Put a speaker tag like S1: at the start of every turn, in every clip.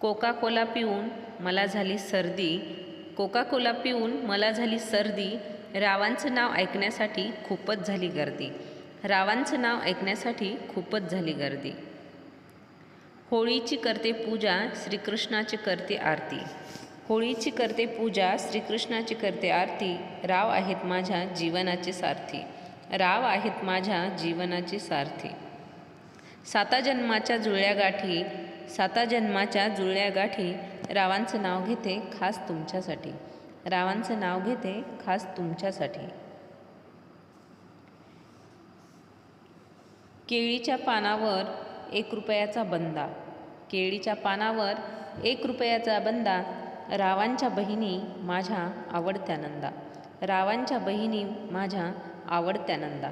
S1: Coca Cola पिऊन मला झाली सर्दी. कोका कोला पिऊन मला झाली सर्दी. रावांचं नाव ऐकण्यासाठी खूपच झाली गर्दी. रावांचं नाव ऐकण्यासाठी खूपच झाली गर्दी. होळीची करते पूजा श्रीकृष्णाची करते आरती. होळीची करते पूजा श्रीकृष्णाची करते आरती. राव आहेत माझ्या जीवनाचे सारथी. राव आहेत माझ्या जीवनाचे सारथी. साता जन्माच्या जुळ्या गाठी साता जन्माच्या जुळ्या गाठी रावांचं नाव घेते खास तुमच्यासाठी. रावांचं नाव घेते खास तुमच्यासाठी. केळीच्या पानावर एक रुपयाचा बंदा. केळीच्या पानावर एक रुपयाचा बंदा. रावांच्या बहिणी माझ्या आवडत्या नंदा. रावांच्या बहिणी माझ्या आवडत्या नंदा.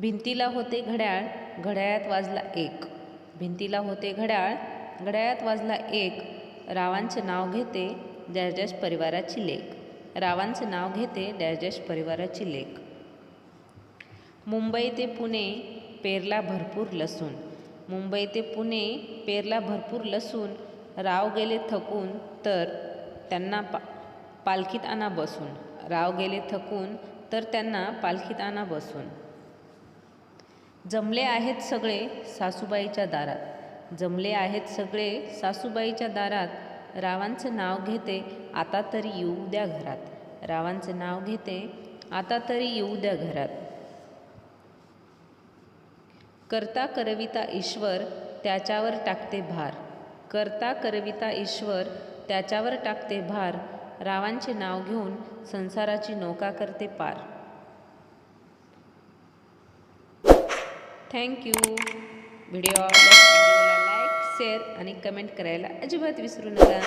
S1: भिंतीला होते घड्याळ घड्याळात वाजला एक. भिंतीला होते घड्याळ घड्याळात वाजला एक. रावांचे नाव घेते डॅश परिवाराची लेख. रावांचे नाव घेते डॅश परिवाराची लेख. मुंबई ते पुणे पेरला भरपूर लसूण. मुंबई ते पुणे पेरला भरपूर लसूण. राव गेले थकून तर त्यांना पा पालखीत आणा बसून. राव गेले थकून तर त्यांना पालखीत आणा बसून. जमले आहेत सगळे सासूबाईच्या दारात. जमले आहेत सगळे सासूबाईच्या दारात. रावांचं नाव घेते आता तरी येऊ द्या घरात. रावांचं नाव घेते आता तरी येऊ द्या घरात. करता करविता ईश्वर त्याच्यावर टाकते भार. करता करविता ईश्वर त्याच्यावर टाकते भार. रावांचे नाव घेऊन संसाराची नौका करते पार. थँक्यू व्हिडिओ व्हिडिओला लाईक शेअर आणि कमेंट करायला अजिबात विसरू नका.